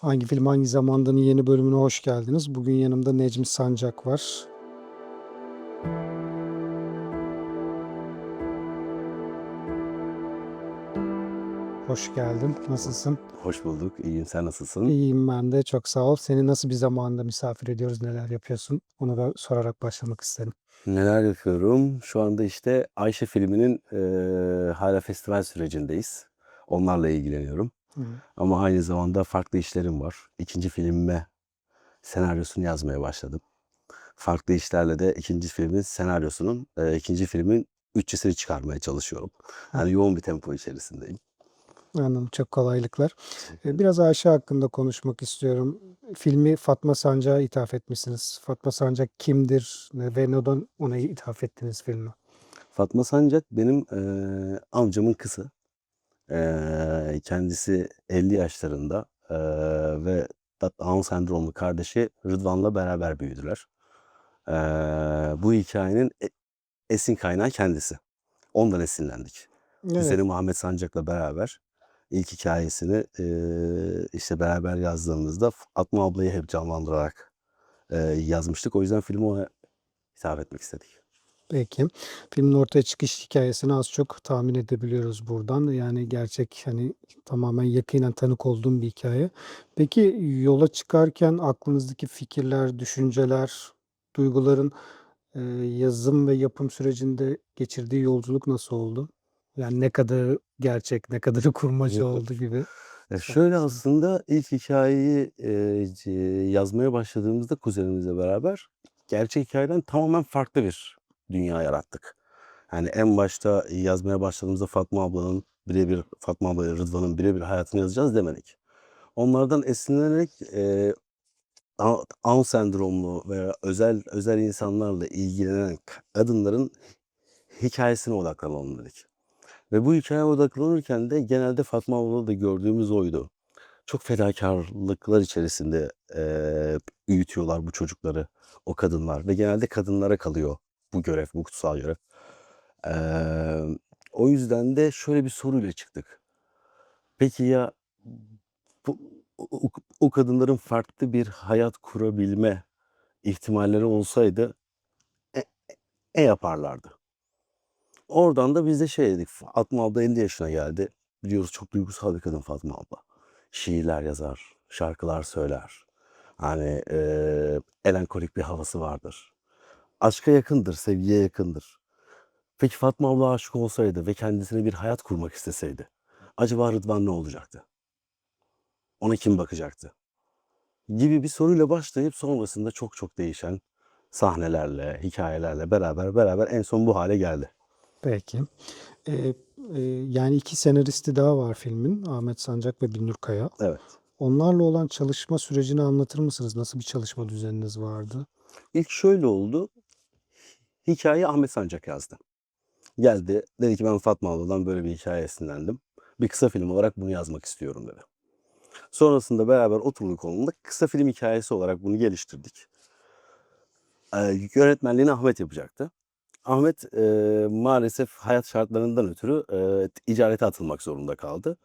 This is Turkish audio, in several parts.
Hangi Film Hangi Zamandan'ın yeni bölümüne hoş geldiniz. Bugün yanımda Necmi Sancak var. Hoş geldin. Nasılsın? Hoş bulduk. İyiyim. Sen nasılsın? İyiyim ben de. Çok sağ ol. Seni nasıl bir zamanda misafir ediyoruz? Neler yapıyorsun? Onu da sorarak başlamak isterim. Neler yapıyorum? Şu anda işte Ayşe filminin eee hala festival sürecindeyiz. Onlarla ilgileniyorum. Hı. Ama aynı zamanda farklı işlerim var. İkinci filmime senaryosunu yazmaya başladım. Farklı işlerle de ikinci filmin senaryosunun, eee, ikinci filmin üççesini çıkarmaya çalışıyorum. Yani yoğun bir tempo içerisindeyim. Anladım. Çok kolaylıklar. Eee, biraz Ayşe hakkında konuşmak istiyorum. Filmi Fatma Sancak'a ithaf etmişsiniz. Fatma Sancak kimdir ve neden ona ithaf ettiniz filmi? Fatma Sancak benim eee, amcamın kızı. Kendisi 50 yaşlarında ve Down sendromlu kardeşi Rıdvan'la beraber büyüdüler. Bu hikayenin e- esin kaynağı kendisi. Ondan esinlendik. Evet. Kuzeni Muhammed Sancak'la beraber ilk hikayesini işte beraber yazdığımızda Fatma ablayı hep canlandırarak yazmıştık. O yüzden filmi ona hitap etmek istedik. Peki. Filmin ortaya çıkış hikayesini az çok tahmin edebiliyoruz buradan. Yani gerçek hani tamamen yakinen tanık olduğum bir hikaye. Peki yola çıkarken aklınızdaki fikirler, düşünceler, duyguların eee, yazım ve yapım sürecinde geçirdiği yolculuk nasıl oldu? Yani ne kadarı gerçek, ne kadarı kurmaca oldu gibi. Ya şöyle aslında ilk hikayeyi c yazmaya başladığımızda kuzenimizle beraber gerçek hikâyeden tamamen farklı bir dünya yarattık. Yani en başta yazmaya başladığımızda Fatma ablanın birebir Fatma ablayla Rıdvan'ın birebir hayatını yazacağız demedik. Onlardan esinlenerek eee, Down sendromlu veya özel özel insanlarla ilgilenen kadınların hikâyesine odaklanalım dedik. Ve bu hikâyeye odaklanırken de genelde Fatma ablada da gördüğümüz oydu. Çok fedakârlıklar içerisinde eee, büyütüyorlar bu çocukları o kadınlar ve genelde kadınlara kalıyor bu görev, bu kutsal görev. Emm, o yüzden de şöyle bir soruyla çıktık. Peki ya bu o o kadınların farklı bir hayat kurabilme ihtimalleri olsaydı e e ne yaparlardı? Oradan da biz de şey dedik, Fatma abla 50 yaşına geldi. Biliyoruz çok duygusal bir kadın Fatma abla. Şiirler yazar, şarkılar söyler. Hani, eee, melankolik bir havası vardır. Aşka yakındır, sevgiye yakındır. Peki Fatma abla aşık olsaydı ve kendisine bir hayat kurmak isteseydi, acaba Rıdvan ne olacaktı? Ona kim bakacaktı? Gibi bir soruyla başlayıp sonrasında çok çok değişen sahnelerle, hikâyelerle beraber beraber en son bu hâle geldi. Peki. Eee, eee, yani 2 senaristi daha var filmin. Ahmet Sancak ve Binnur Kaya. Evet. Onlarla olan çalışma sürecini anlatır mısınız? Nasıl bir çalışma düzeniniz vardı? İlk şöyle oldu. Hikâyeyi Ahmet Sancak yazdı. Geldi, dedi ki ben Fatma abladan böyle bir hikâye esinlendim. Bir kısa film olarak bunu yazmak istiyorum dedi. Sonrasında beraber oturduk onunla kısa film hikâyesi olarak bunu geliştirdik. Eee, yönetmenliğini Ahmet yapacaktı. Ahmet, eee, maalesef hayat şartlarından ötürü, eee, ticarete atılmak zorunda kaldı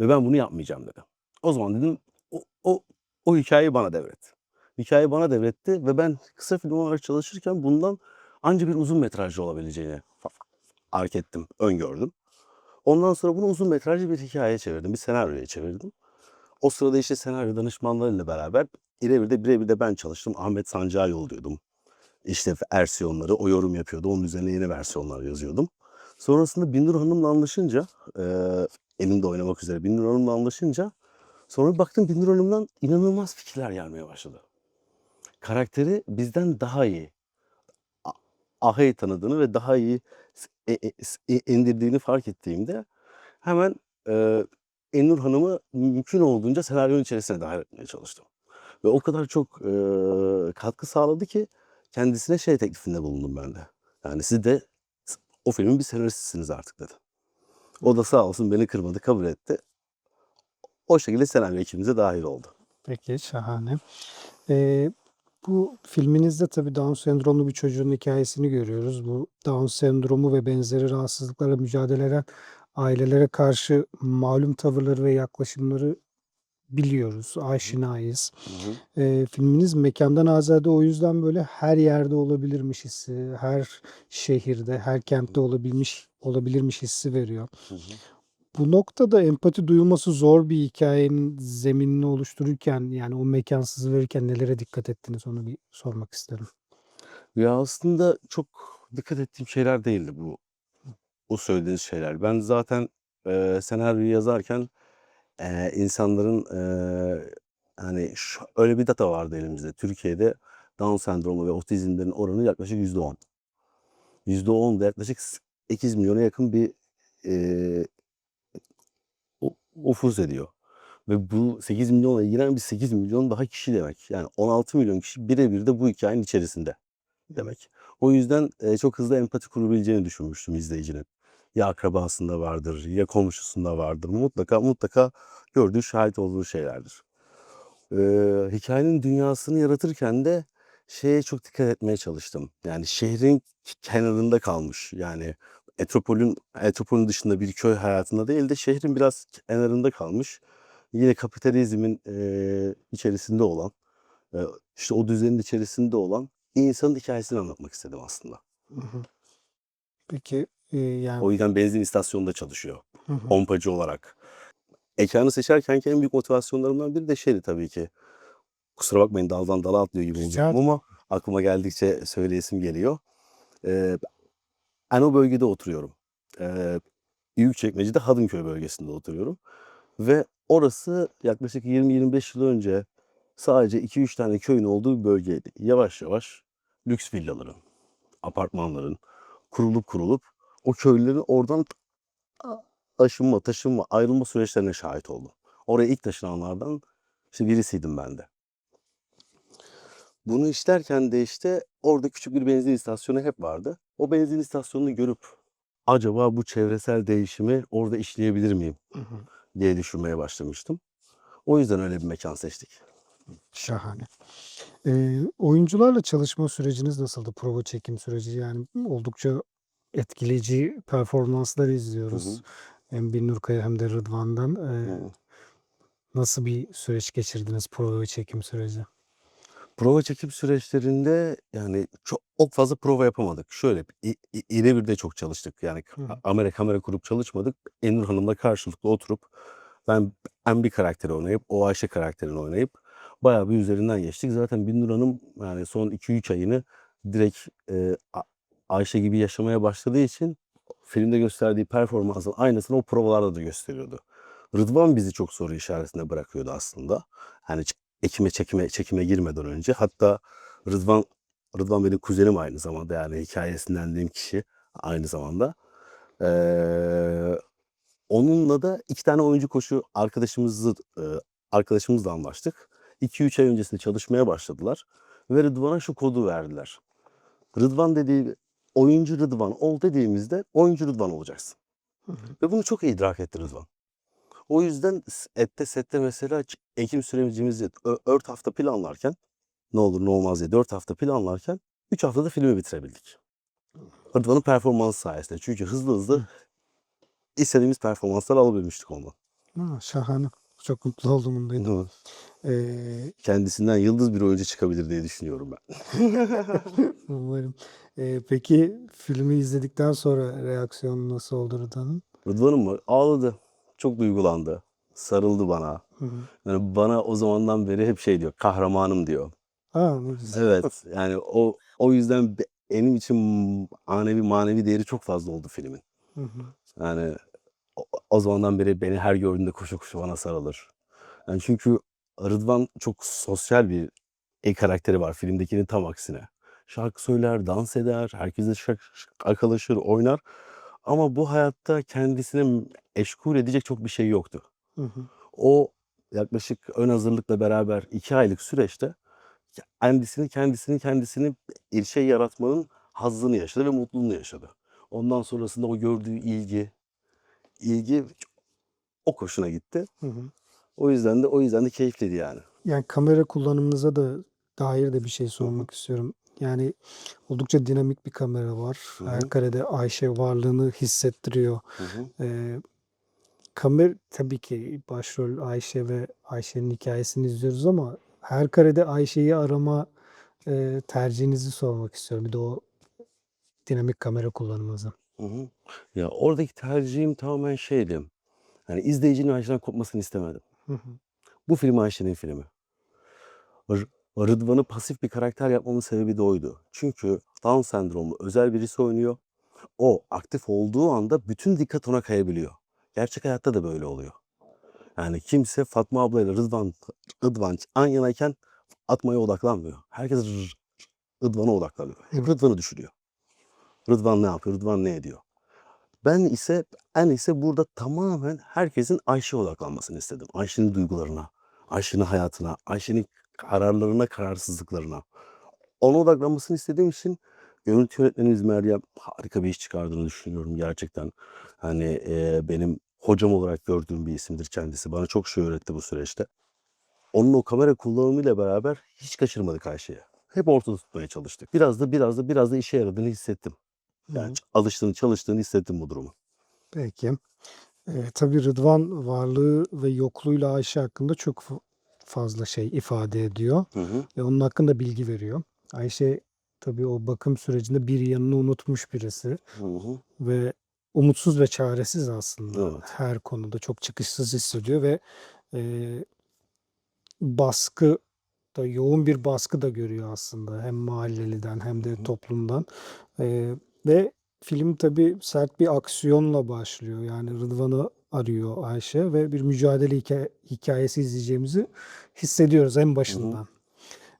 ve ben bunu yapmayacağım dedi. O zaman dedim o o o hikâyeyi bana devret. Hikâyeyi bana devretti ve ben kısa film olarak çalışırken bundan anca bir uzun metrajlı olabileceğini fa fark ettim, öngördüm. Ondan sonra bunu uzun metrajlı bir hikâyeye çevirdim, bir senaryoya çevirdim. O sırada işte senaryo danışmanlarıyla beraber birebir de birebir de ben çalıştım. Ahmet Sancak'a yolluyordum. İşte versiyonları, o yorum yapıyordu. Onun üzerine yeni versiyonlar yazıyordum. Sonrasında Binnur Hanım'la anlaşınca, eee, elimde oynamak üzere Binnur Hanım'la anlaşınca sonra baktım Binnur Hanım'dan inanılmaz fikirler gelmeye başladı. Karakteri bizden daha iyi Aha'yı tanıdığını ve daha iyi e e i indirdiğini fark ettiğimde hemen, eee, Binnur Hanım'ı mümkün olduğunca senaryonun içerisine dâhil etmeye çalıştım. Ve o kadar çok, eee, katkı sağladı ki kendisine şey teklifinde bulundum ben de. Yani siz de o filmin bir senaristisiniz artık dedi. O da sağ olsun beni kırmadı, kabul etti. O şekilde senaryo ekibimize dâhil oldu. Peki, şahane. Eee, bu filminizde tabii Down sendromlu bir çocuğun hikâyesini görüyoruz. Bu Down sendromu ve benzeri rahatsızlıklarla mücadele eden ailelere karşı malum tavırları ve yaklaşımları biliyoruz, aşinayız. Hı hı. Eee, filminiz mekândan azade o yüzden böyle her yerde olabilirmiş hissi, her şehirde, her kentte olabilmiş olabilirmiş hissi veriyor. Hı hı. Bu noktada empati duyulması zor bir hikâyenin zeminini oluştururken, yani o mekânsızı verirken nelere dikkat ettiniz onu bir sormak isterim. Ya, aslında çok dikkat ettiğim şeyler değildi bu o söylediğiniz şeyler. Ben zaten, eee, senaryoyu yazarken, eee, insanların, eee, hani, şu öyle bir data vardı elimizde. Türkiye'de Down sendromu ve otizmlerin oranı yaklaşık %10. %10 da yaklaşık s 8.000.000'a yakın bir, eee, o nüfuz ediyor ve bu 8.000.000'la ilgilenen bir 8.000.000 daha kişi demek. Yani 16.000.000 kişi birebir de bu hikâyenin içerisinde demek. O yüzden, eee, çok hızlı empati kurabileceğini düşünmüştüm izleyicinin. Ya akrabasında vardır, ya komşusunda vardır. Mutlaka, mutlaka gördüğü, şahit olduğu şeylerdir. Eee, hikâyenin dünyasını yaratırken de şeye çok dikkat etmeye çalıştım. Yani şehrin kenarında kalmış, yani metropolün metropolün dışında bir köy hayatında değil de şehrin biraz kenarında kalmış, yine kapitalizmin, eee, içerisinde olan, eee, işte o düzenin içerisinde olan insanın hikâyesini anlatmak istedim aslında. Hı hı. Peki, eee, yani O yüzden benzin istasyonunda çalışıyor Hı hı. pompacı olarak. Mekânı seçerkenki en büyük motivasyonlarımdan biri de şeydi tabii ki. Kusura bakmayın daldan dala atlıyor gibi olacağım ama aklıma geldikçe söyleyesim geliyor. Eee, ben o bölgede oturuyorum. Eee, Büyükçekmece'de Hadımköy bölgesinde oturuyorum ve orası yaklaşık 20-25 yıl önce sadece 2-3 tane köyün olduğu bir bölgeydi. Yavaş yavaş lüks villaların, apartmanların kurulup kurulup o köylülerin oradan a taşınma, taşınma, ayrılma süreçlerine şahit oldum. Oraya ilk taşınanlardan işte birisiydim ben de. Bunu işlerken de işte orada küçük bir benzin istasyonu hep vardı. O benzin istasyonunu görüp acaba bu çevresel değişimi orada işleyebilir miyim Hı hı. diye düşünmeye başlamıştım. O yüzden öyle bir mekân seçtik. Şahane. Eee, oyuncularla çalışma süreciniz nasıldı? Prova çekim süreci yani oldukça etkileyici performanslar Hı hı. izliyoruz. Hem Binnur Kaya hem de Rıdvan'dan. Eee, Hı. nasıl bir süreç geçirdiniz prova ve çekim süreci? Prova çekim süreçlerinde yani çok fazla prova yapamadık. Şöyle i i ire de çok çalıştık. Yani Hı hı. kamera kamera kurup çalışmadık. Aynur Hanım'la karşılıklı oturup ben ben bir karakteri oynayıp o Ayşe karakterini oynayıp bayağı bir üzerinden geçtik. Zaten Binnur Hanım yani son 2-3 ayını direkt, eee, A Ayşe gibi yaşamaya başladığı için filmde gösterdiği performansın aynısını o provalarda da gösteriyordu. Rıdvan bizi çok soru işaretinde bırakıyordu aslında. Hani ç ekime çekime çekime girmeden önce. Hatta Rıdvan Rıdvan benim kuzenim aynı zamanda yani hikâye esinlendiğim kişi aynı zamanda. Eee, onunla da 2 tane oyuncu koçu arkadaşımızı arkadaşımızla anlaştık. 2-3 ay öncesinde çalışmaya başladılar ve Rıdvan'a şu kodu verdiler. Rıdvan dediği oyuncu Rıdvan ol dediğimizde oyuncu Rıdvan olacaksın. Hı hı. Ve bunu çok iyi idrak etti Rıdvan. O yüzden ette sette mesela ekim sürecimizi ö 4 hafta planlarken ne olur ne olmaz diye 4 hafta planlarken 3 haftada filmi bitirebildik. Rıdvan'ın performansı sayesinde. Çünkü hızlı hızlı Hı. istediğimiz performansları alabilmiştik ondan. A, şahane. Çok mutlu oldum mi? Eee Kendisinden yıldız bir oyuncu çıkabilir diye düşünüyorum ben. Umarım. Eee, peki filmi izledikten sonra reaksiyonu nasıl oldu Rıdvan'ın? Rıdvan'ın mı? Ağladı. Çok duygulandı. Sarıldı bana. Hı hı. Yani bana o zamandan beri hep şey diyor, kahramanım diyor. A, ne güzel. Evet, yani o o yüzden be benim için manevi manevi değeri çok fazla oldu filmin. Hı hı. Yani o o zamandan beri beni her gördüğünde koşa koşa bana sarılır. Yani çünkü Rıdvan çok sosyal bir el karakteri var filmdekinin tam aksine. Şarkı söyler, dans eder, herkesle şak şakalaşır, oynar ama bu hayatta kendisini meşgul edecek çok bir şey yoktu. Hı hı. O yaklaşık ön hazırlıkla beraber 2 aylık süreçte kendisini kendisini kendisini bir şey yaratmanın hazzını yaşadı ve mutluluğunu yaşadı. Ondan sonrasında o gördüğü ilgi ilgi çok hoşuna gitti. Hı hı. O yüzden de o yüzden de keyifliydi yani. Yani kamera kullanımınıza da dair de bir şey Hı hı. sormak istiyorum. Yani oldukça dinamik bir kamera var. Hı Her karede Ayşe varlığını hissettiriyor. Hı hı. Eee, kamer tabii ki başrol Ayşe ve Ayşe'nin hikâyesini izliyoruz ama her karede Ayşe'yi arama, eee, tercihinizi sormak istiyorum. Bir de o dinamik kamera kullanımınızı. Hı hı. Ya, oradaki tercihim tamamen şeydi, hani, izleyicinin Ayşe'den kopmasını istemedim. Hı hı. Bu film Ayşe'nin filmi. Rı Rıdvan'ı pasif bir karakter yapmamın sebebi de oydu. Çünkü Down sendromlu özel birisi oynuyor. O aktif olduğu anda bütün dikkat ona kayabiliyor. Gerçek hayatta da böyle oluyor. Yani kimse Fatma ablayla Rıdvan Rıdvan yan yanayken atmaya odaklanmıyor. Herkes Rıdvan'a odaklanıyor. Hep Rıdvan'ı düşünüyor. Rıdvan ne yapıyor? Rıdvan ne ediyor? Ben ise ben ise burada tamamen herkesin Ayşe'ye odaklanmasını istedim. Ayşe'nin duygularına, Ayşe'nin hayatına, Ayşe'nin kararlarına, kararsızlıklarına. Ona odaklanmasını istediğim için görüntü yönetmenimiz Meryem harika bir iş çıkardığını düşünüyorum gerçekten. Hani, eee, benim hocam olarak gördüğüm bir isimdir kendisi. Bana çok şey öğretti bu süreçte. Onun o kamera kullanımıyla beraber hiç kaçırmadık Ayşe'yi. Hep ortada tutmaya çalıştık. Biraz da biraz da biraz da işe yaradığını hissettim. Yani hı. alıştığını, çalıştığını hissettim bu durumun. Peki. Eee, tabii Rıdvan varlığı ve yokluğuyla Ayşe hakkında çok fazla şey ifade ediyor Hı hı. ve onun hakkında bilgi veriyor. Ayşe tabii o bakım sürecinde bir yanını unutmuş birisi Hı hı. ve umutsuz ve çaresiz aslında Evet. her konuda. Çok çıkışsız hissediyor ve, eee baskı da yoğun bir baskı da görüyor aslında hem mahalleliden hem de toplumdan. Eee, ve film tabii sert bir aksiyonla başlıyor. Yani Rıdvan'ı arıyor Ayşe ve bir mücadele hikâ hikâyesi izleyeceğimizi hissediyoruz en Hı hı. başından.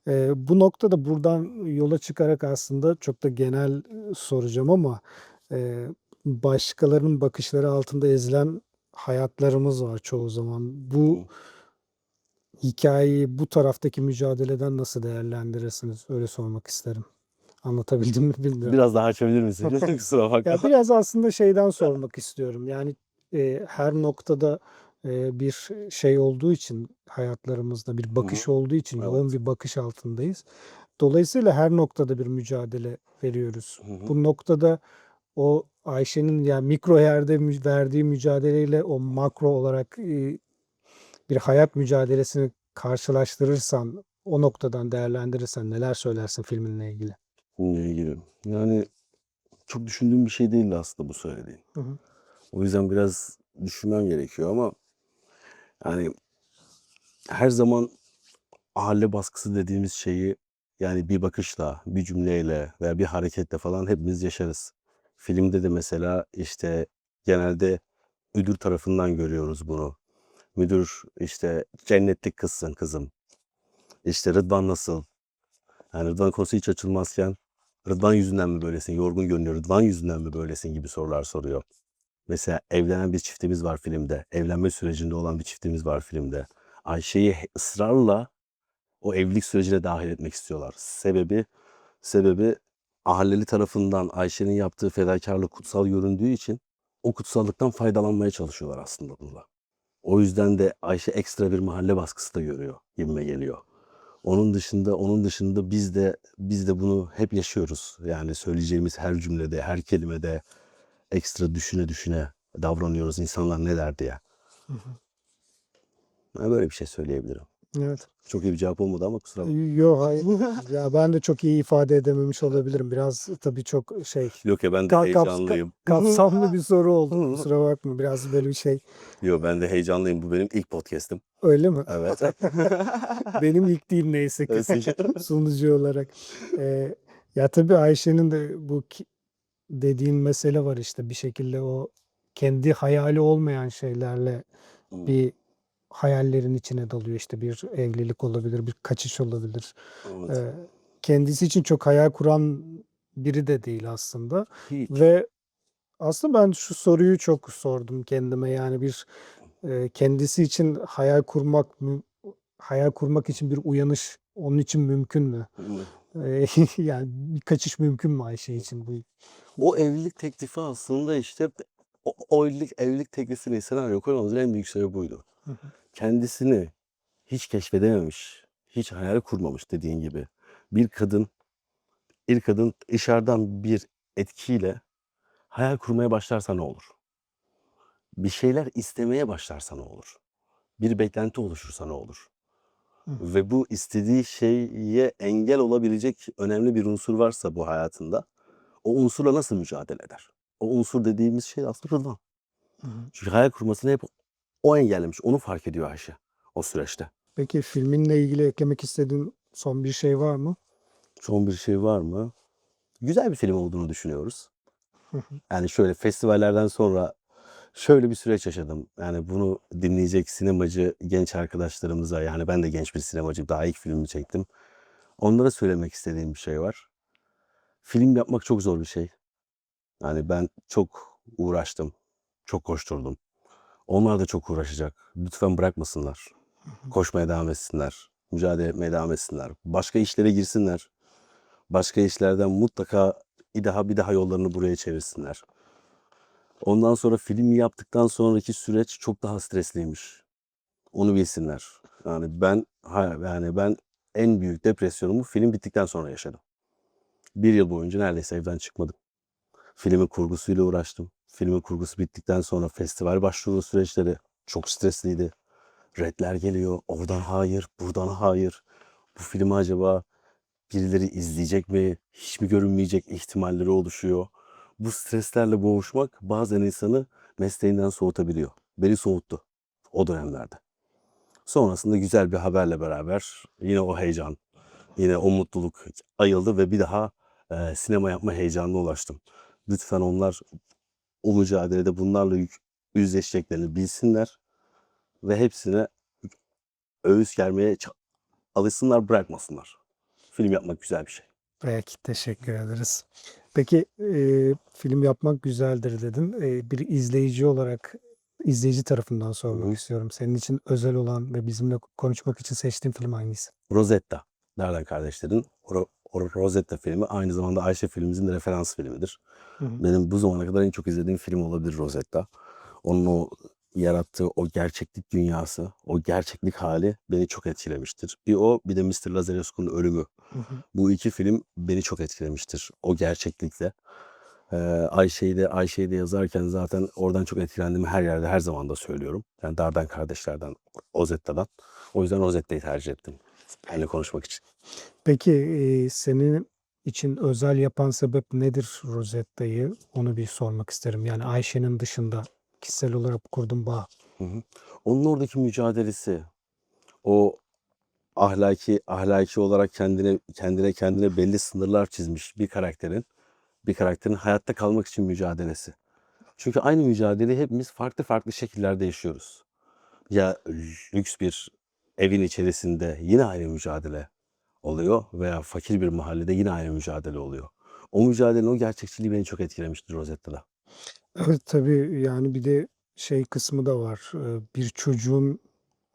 Eee, bu noktada buradan yola çıkarak aslında çok da genel, soracağım ama, eee, başkalarının bakışları altında ezilen hayatlarımız var çoğu zaman. Bu Hı. hikâyeyi bu taraftaki mücadeleden nasıl değerlendirirsiniz? Öyle sormak isterim. Anlatabildim mi bilmiyorum. Biraz daha açabilir misin? Kusura Ya, bakma. biraz aslında şeyden sormak istiyorum. Yani, eee, her noktada, eee, bir şey olduğu için hayatlarımızda bir Hı hı. bakış olduğu için Evet. yoğun bir bakış altındayız. Dolayısıyla her noktada bir mücadele veriyoruz. Hı hı. Bu noktada o Ayşe'nin yani mikro yerde verdiği mücadeleyle o makro olarak, bir hayat mücadelesini karşılaştırırsan, o noktadan değerlendirirsen neler söylersin filminle ilgili? Bununla ilgili. Yani çok düşündüğüm bir şey değildi aslında bu söylediğin. Hı hı. O yüzden biraz düşünmem gerekiyor ama yani her zaman aile baskısı dediğimiz şeyi yani bir bakışla, bir cümleyle veya bir hareketle falan hepimiz yaşarız. Filmde de mesela, işte, genelde müdür tarafından görüyoruz bunu. Müdür, işte, "Cennetlik kızsın kızım." İşte, "Rıdvan nasıl?" Yani Rıdvan konusu hiç açılmazken, "Rıdvan yüzünden mi böylesin? Yorgun görünüyor. Rıdvan yüzünden mi böylesin?" gibi sorular soruyor. Mesela evlenen bir çiftimiz var filmde. Evlenme sürecinde olan bir çiftimiz var filmde. Ayşe'yi ısrarla o evlilik sürecine dâhil etmek istiyorlar. Sebebi sebebi ahalleli tarafından Ayşe'nin yaptığı fedakârlık kutsal göründüğü için o kutsallıktan faydalanmaya çalışıyorlar aslında burada. O yüzden de Ayşe ekstra bir mahalle baskısı da görüyor gibime geliyor. Onun dışında onun dışında biz de biz de bunu hep yaşıyoruz. Yani söyleyeceğimiz her cümlede, her kelimede ekstra düşüne düşüne davranıyoruz insanlar ne der diye. Hı hı. Ben böyle bir şey söyleyebilirim. Evet. Çok iyi bir cevap olmadı ama kusura bakma. Yo, hayır. Ya, ben de çok iyi ifade edememiş olabilirim. Biraz tabii çok şey Yok ya ben de ka kaps ka heyecanlıyım. kapsamlı bir soru oldu. Kusura bakma. Biraz böyle bir şey Yo ben de heyecanlıyım. Bu benim ilk podcast'im. Öyle mi? Evet. Benim ilk değil neyse ki sunucu olarak. Eee, ya, tabii Ayşe'nin de bu ki dediğin mesele var işte bir şekilde o kendi hayali olmayan şeylerle Hımm. bir hayallerin içine dalıyor. İşte bir evlilik olabilir, bir kaçış olabilir. Evet. Eee, kendisi için çok hayal kuran biri de değil aslında Hiç. ve aslında ben şu soruyu çok sordum kendime. Yani bir, eee, kendisi için hayal kurmak hayal kurmak için bir uyanış onun için mümkün mü? Eee, yani bir kaçış mümkün mü Ayşe için? Bu O evlilik teklifi aslında işte o o evlilik evlilik teklifini senaryoya koymamızın en büyük sebebi buydu. Hı hı. Kendisini hiç keşfedememiş, hiç hayal kurmamış dediğin gibi bir kadın bir kadın dışarıdan bir etkiyle hayal kurmaya başlarsa ne olur? bir şeyler istemeye başlarsa ne olur? Bir beklenti oluşursa ne olur? Hı. Ve bu istediği şeye engel olabilecek önemli bir unsur varsa bu hayatında, o unsurla nasıl mücadele eder? O unsur dediğimiz şey aslında hı. Çünkü hayal kurmasını hep o engellemiş. Onu fark ediyor Ayşe o süreçte. Peki filminle ilgili eklemek istediğin son bir şey var mı? Son bir şey var mı? Güzel bir film olduğunu düşünüyoruz. Yani şöyle festivallerden sonra şöyle bir süreç yaşadım. Yani bunu dinleyecek sinemacı genç arkadaşlarımıza yani ben de genç bir sinemacıyım. Daha ilk filmimi çektim. Onlara söylemek istediğim bir şey var. Film yapmak çok zor bir şey. Yani ben çok uğraştım. Çok koşturdum. Onlar da çok uğraşacak. Lütfen bırakmasınlar. Koşmaya devam etsinler. Mücadele etmeye devam etsinler. Başka işlere girsinler. Başka işlerden mutlaka bir daha bir daha yollarını buraya çevirsinler. Ondan sonra filmi yaptıktan sonraki süreç çok daha stresliymiş. Onu bilsinler. Yani ben yani ben en büyük depresyonumu film bittikten sonra yaşadım. Bir yıl boyunca neredeyse evden çıkmadım. Filmin kurgusuyla uğraştım. Filmin kurgusu bittikten sonra festival başvuru süreçleri çok stresliydi. Redler geliyor. Oradan hayır, buradan hayır. Bu filmi acaba birileri izleyecek mi? Hiç mi görünmeyecek ihtimalleri oluşuyor. Bu streslerle boğuşmak bazen insanı mesleğinden soğutabiliyor. Beni soğuttu o dönemlerde. Sonrasında güzel bir haberle beraber yine o heyecan, yine o mutluluk ayıldı ve bir daha e, sinema yapma heyecanına ulaştım. Lütfen onlar o mücadelede bunlarla yüzleşeceklerini bilsinler ve hepsine öğüs germeye ça- alışsınlar, bırakmasınlar. Film yapmak güzel bir şey. Peki, teşekkür ederiz. Peki, eee, film yapmak güzeldir dedin. Eee, bir izleyici olarak izleyici tarafından sormak hı. istiyorum. Senin için özel olan ve bizimle konuşmak için seçtiğin film hangisi? Rosetta, Darden kardeşlerin Rosetta filmi aynı zamanda Ayşe filmimizin de referans filmidir. Hı hı. Benim bu zamana kadar en çok izlediğim film olabilir Rosetta. Onun o yarattığı o gerçeklik dünyası, o gerçeklik hali beni çok etkilemiştir. Bir o bir de Mr. Lazarescu'nun ölümü. Hı hı. Bu iki film beni çok etkilemiştir o gerçeklikle. Ee, Ayşe'yi de Ayşe'yi de yazarken zaten oradan çok etkilendiğimi her yerde her zaman da söylüyorum. Yani Darden kardeşlerden, Rosetta'dan. O yüzden Rosetta'yı tercih ettim. Benimle konuşmak için. Peki, eee, senin için özel yapan sebep nedir Rosetta'yı? Onu bir sormak isterim. Yani Ayşe'nin dışında kişisel olarak kurduğun bağ. Hı hı. Onun oradaki mücadelesi, o ahlaki ahlaki olarak kendine kendine kendine belli sınırlar çizmiş bir karakterin bir karakterin hayatta kalmak için mücadelesi. Çünkü aynı mücadeleyi hepimiz farklı farklı şekillerde yaşıyoruz. Ya lüks bir evin içerisinde yine aynı mücadele oluyor veya fakir bir mahallede yine aynı mücadele oluyor. O mücadelenin o gerçekçiliği beni çok etkilemiştir Rosetta'da. Evet, tabii, yani bir de şey kısmı da var. Bir çocuğun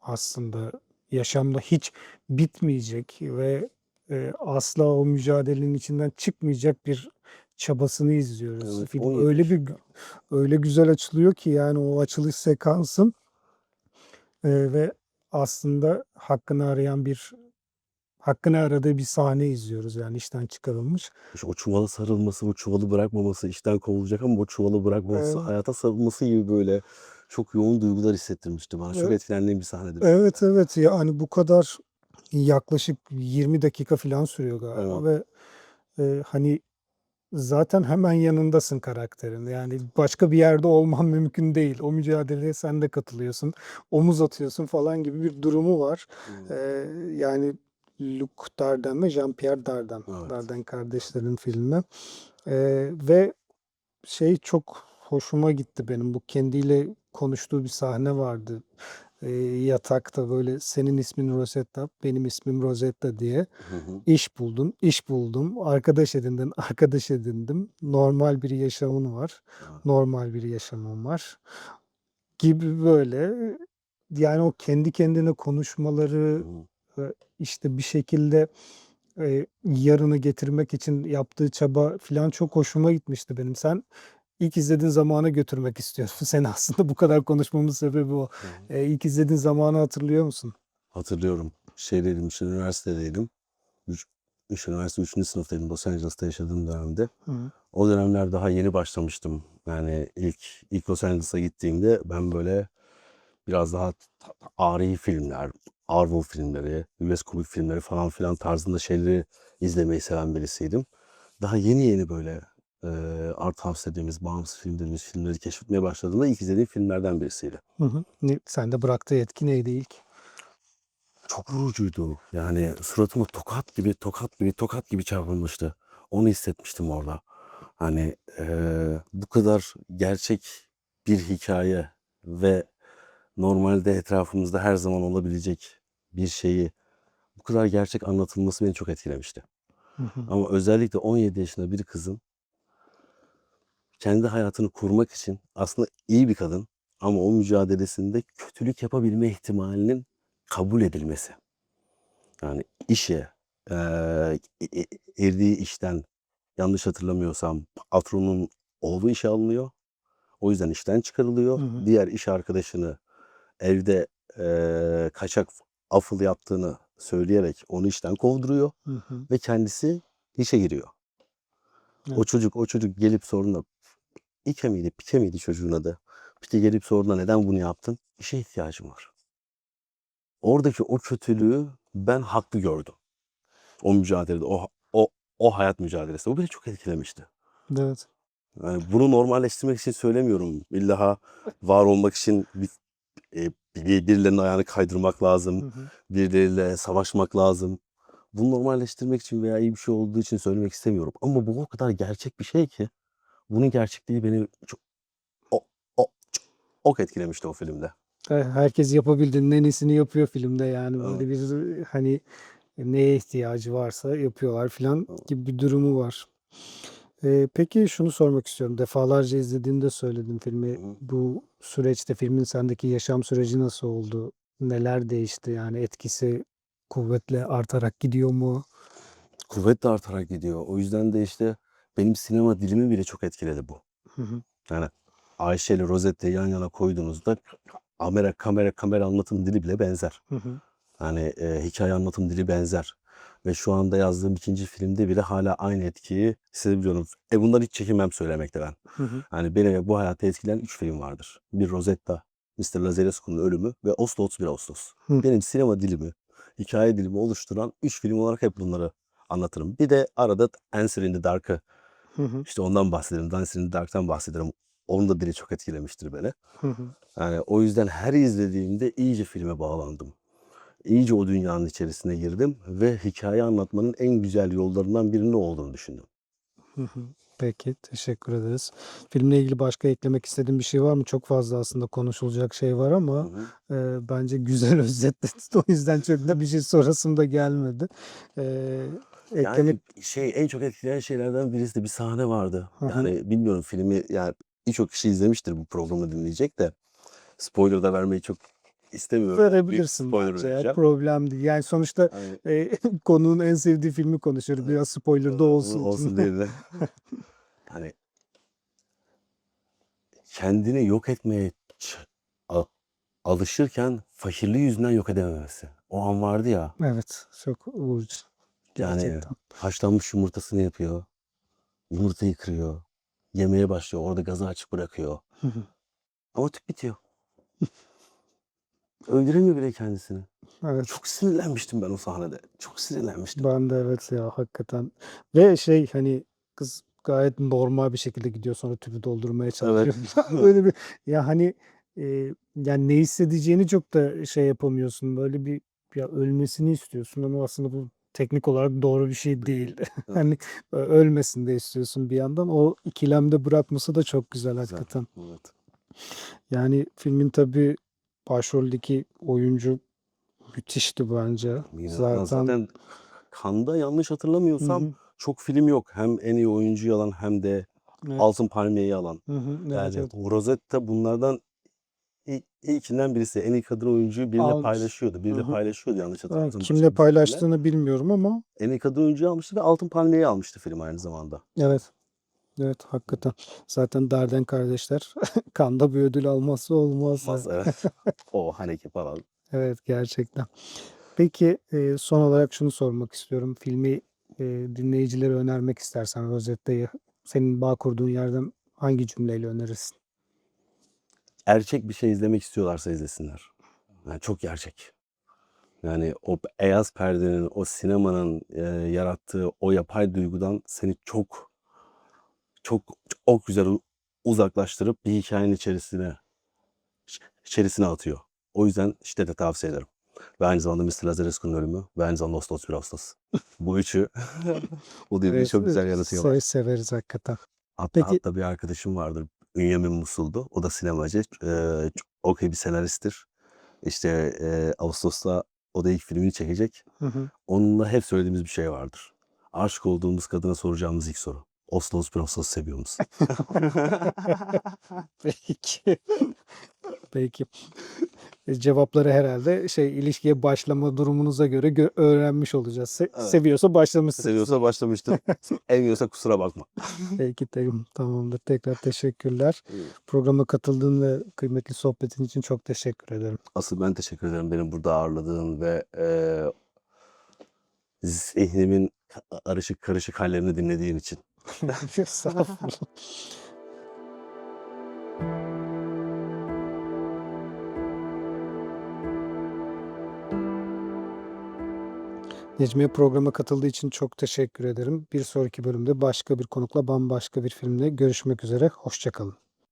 aslında yaşamda hiç bitmeyecek ve, asla o mücadelenin içinden çıkmayacak bir çabasını izliyoruz. Evet, Film 17 öyle bir öyle güzel açılıyor ki yani o açılış sekansın ve aslında hakkını arayan bir hakkını aradığı bir sahne izliyoruz yani işten çıkarılmış. İşte o çuvala sarılması, o çuvalı bırakmaması, işten kovulacak ama o çuvalı bırakmaması, Evet. hayata sarılması gibi böyle çok yoğun duygular hissettirmişti bana. Çok Evet. etkilendiğim bir sahnedir. Evet, evet. Yani bu kadar yaklaşık 20 dakika falan sürüyor galiba Evet. ve, eee, hani, zaten hemen yanındasın karakterin. Yani başka bir yerde olman mümkün değil. O mücadeleye sen de katılıyorsun, omuz atıyorsun falan gibi bir durumu var. Hımm. Eee, yani Luc Dardin ve Jean-Pierre Dardin, Evet. Dardin kardeşlerin filmi. Eee, ve şey çok hoşuma gitti benim. Bu kendiyle konuştuğu bir sahne vardı. Eee, yatakta böyle "Senin ismin Rosetta, benim ismim Rosetta." diye. Hı hı. "İş buldun, iş buldum. Arkadaş edindin, arkadaş edindim. Normal bir yaşamın var, Evet. normal bir yaşamım var." gibi böyle. Yani o kendi kendine konuşmaları, Hı işte bir şekilde, eee, yarını getirmek için yaptığı çaba filan çok hoşuma gitmişti benim. Sen ilk izlediğin zamana götürmek istiyorum seni aslında bu kadar konuşmamın sebebi o. Eee, ilk izlediğin zamanı hatırlıyor musun? Hatırlıyorum. Şeydeydim, işte üniversitedeydim. Üç üç üniversite 3. sınıftaydım Los Angeles'ta yaşadığım dönemde. Hı. O dönemler daha yeni başlamıştım, Yani ilk ilk Los Angeles'a gittiğimde ben böyle biraz daha ta- tarihi filmler, Marvel filmleri, US komik filmleri falan filan tarzında şeyleri izlemeyi seven birisiydim. Daha yeni yeni böyle e, art house dediğimiz, bağımsız film dediğimiz filmleri keşfetmeye başladığımda ilk izlediğim filmlerden birisiydi. Hı hı. Ne, sende bıraktığı etki neydi ilk? Çok vurucuydu. Yani suratıma tokat gibi, tokat gibi, tokat gibi çarpılmıştı. Onu hissetmiştim orada. Hani eee, bu kadar gerçek bir hikaye ve normalde etrafımızda her zaman olabilecek bir şeyi bu kadar gerçek anlatılması beni çok etkilemişti. Hı hı. Ama özellikle 17 yaşında bir kızın kendi hayatını kurmak için aslında iyi bir kadın ama o mücadelesinde kötülük yapabilme ihtimalinin kabul edilmesi. Yani işe, e- e- erdiği işten yanlış hatırlamıyorsam patronun oğlu işe alınıyor. O yüzden işten çıkarılıyor. Hı hı. Diğer iş arkadaşını evde eee, kaçak afıl yaptığını söyleyerek onu işten kovduruyor Hı hı. ve kendisi işe giriyor. O Evet. çocuk o çocuk gelip sorduğunda İke miydi, Pike miydi çocuğun adı? Pike gelip sorduğunda neden bunu yaptın? İşe ihtiyacım var. Oradaki o kötülüğü ben haklı gördüm. O mücadelede, o o o hayat mücadelesi. O beni çok etkilemişti. Evet. Yani bunu normalleştirmek için söylemiyorum. İlla var olmak için bir, e, bir- birilerinin ayağını kaydırmak Hı lazım. hı. Birileriyle savaşmak lazım. Bunu normalleştirmek için veya iyi bir şey olduğu için söylemek istemiyorum. Ama bu o kadar gerçek bir şey ki bunun gerçekliği beni çok o, o, çok etkilemişti o filmde. Herkes yapabildiğinin en iyisini yapıyor filmde yani Evet. böyle bir hani neye ihtiyacı varsa yapıyorlar filan Evet. gibi bir durumu var. E, peki şunu sormak istiyorum. Defalarca izlediğinde söyledin filmi. Hı. Bu süreçte filmin sendeki yaşam süreci nasıl oldu? Neler değişti? Yani etkisi kuvvetle artarak gidiyor mu? Kuvvetle artarak gidiyor. O yüzden de işte benim sinema dilimi bile çok etkiledi bu. Hı hı. Yani Ayşe ile Rosette'yi yan yana koyduğunuzda kamera kamera kamera anlatım dili bile benzer. Hı hı. Yani e, hikaye anlatım dili benzer. Ve şu anda yazdığım ikinci filmde bile hala aynı etkiyi hissedebiliyorum. E bundan hiç çekinmem söylemekte ben. Hı hı. Yani beni bu hayata etkileyen üç film vardır. Bir Rosetta, Mr. Lazarescu'nun ölümü ve Oslo 31 Ağustos. Hı. Benim sinema dilimi, hikaye dilimi oluşturan üç film olarak hep bunları anlatırım. Bir de arada Answer in the Dark'ı Hı hı. işte ondan bahsederim. Dancer in the Dark'tan bahsederim. Onun da dili çok etkilemiştir beni. Hı hı. Yani o yüzden her izlediğimde iyice filme bağlandım. İyice o dünyanın içerisine girdim ve hikaye anlatmanın en güzel yollarından birinin olduğunu düşündüm. Hı hı. Peki, teşekkür ederiz. Filmle ilgili başka eklemek istediğin bir şey var mı? Çok fazla aslında konuşulacak şey var Hı ama hı. e, bence güzel özetledin. O yüzden çok da bir şey sorasım da gelmedi. E, eklemek... Yani şey en çok etkileyen şeylerden birisi de bir sahne vardı. Hı hı. Yani bilmiyorum filmi yani birçok kişi izlemiştir bu programı dinleyecek de spoiler da vermeyi çok istemiyorum. Verebilirsin spoiler bence ya, vereceğim. problem değil. Yani sonuçta Hani e, konuğun en sevdiği filmi konuşuyoruz. Biraz spoiler da olsun. olsun diye de. Hani kendini yok etmeye ç- a- alışırken fakirliği yüzünden yok edememesi. O an vardı ya. Evet, çok vurucu. Yani Gerçekten. haşlanmış yumurtasını yapıyor. Yumurtayı kırıyor. Yemeye başlıyor. Orada gazı açık bırakıyor. Ama tüp bitiyor. Öldüremiyor bile kendisini. Evet. Çok sinirlenmiştim ben o sahnede. Çok sinirlenmiştim. Ben de evet ya hakikaten. Ve şey hani kız gayet normal bir şekilde gidiyor sonra tüpü doldurmaya çalışıyor. Evet. Öyle bir ya hani e, yani ne hissedeceğini çok da şey yapamıyorsun. Böyle bir ya ölmesini istiyorsun ama aslında bu teknik olarak doğru bir şey değil. Hani e, ölmesin de istiyorsun bir yandan. O ikilemde bırakması da çok güzel Güzel. hakikaten. Evet. Yani filmin tabii başroldeki oyuncu müthişti bence. Yine- Zaten zaten Kanda yanlış hatırlamıyorsam hı. çok film yok. Hem en iyi oyuncuyu alan hem de Evet. Altın Palmiye'yi alan. Hı hı. Evet, Yani evet. Rosetta bunlardan ilk, ilkinden birisi. En iyi kadın oyuncuyu biriyle Almış. paylaşıyordu. Biriyle hı. paylaşıyordu yanlış Evet, hatırlamıyorsam. başka kimle paylaştığını bilmiyorum ama En iyi kadın oyuncuyu almıştı ve Altın Palmiye'yi almıştı film aynı zamanda. evet. Evet hakikaten. Zaten Darden kardeşler Kanda bir ödül almazsa olmaz. Olmaz evet. o Haneke falan. Evet gerçekten. Peki e, son olarak şunu sormak istiyorum. Filmi e, dinleyicilere önermek istersen Rosetta'yı senin bağ kurduğun yerden hangi cümleyle önerirsin? Erkek bir şey izlemek istiyorlarsa izlesinler. Yani çok gerçek. Yani o beyaz perdenin, o sinemanın e, yarattığı o yapay duygudan seni çok çok çok güzel uzaklaştırıp bir hikayenin içerisine içerisine atıyor. O yüzden şiddetle tavsiye ederim. Ve aynı zamanda Mr. Lazarescu'nun ölümü ve aynı zamanda Ağustos 1 Ağustos. Bu üçü bu diziyi çok güzel yaratıyorlar. Se- severiz hakikaten. Hatta, Peki- hatta bir arkadaşım vardır. Bünyamin Musul'du. O da sinemacı. Ee, çok okey bir senaristtir. İşte e, Ağustos'ta o da ilk filmini çekecek. Hı hı. Onunla hep söylediğimiz bir şey vardır. Aşık olduğumuz kadına soracağımız ilk soru. Oslos bir Oslos seviyor musun? Peki. Peki. E, Cevapları herhalde şey ilişkiye başlama durumunuza göre gö- öğrenmiş olacağız. Se- Evet. Seviyorsa başlamışsın. Seviyorsa başlamıştır. Sevmiyorsa kusura bakma. Peki tamam, tamamdır. Tekrar teşekkürler. Programa katıldığın ve kıymetli sohbetin için çok teşekkür ederim. Asıl ben teşekkür ederim beni burada ağırladığın ve e, zihnimin karışık karışık hallerini dinlediğin için. Estağfurullah. Necmiye programa katıldığı için çok teşekkür ederim. Bir sonraki bölümde başka bir konukla bambaşka bir filmle görüşmek üzere. Hoşçakalın.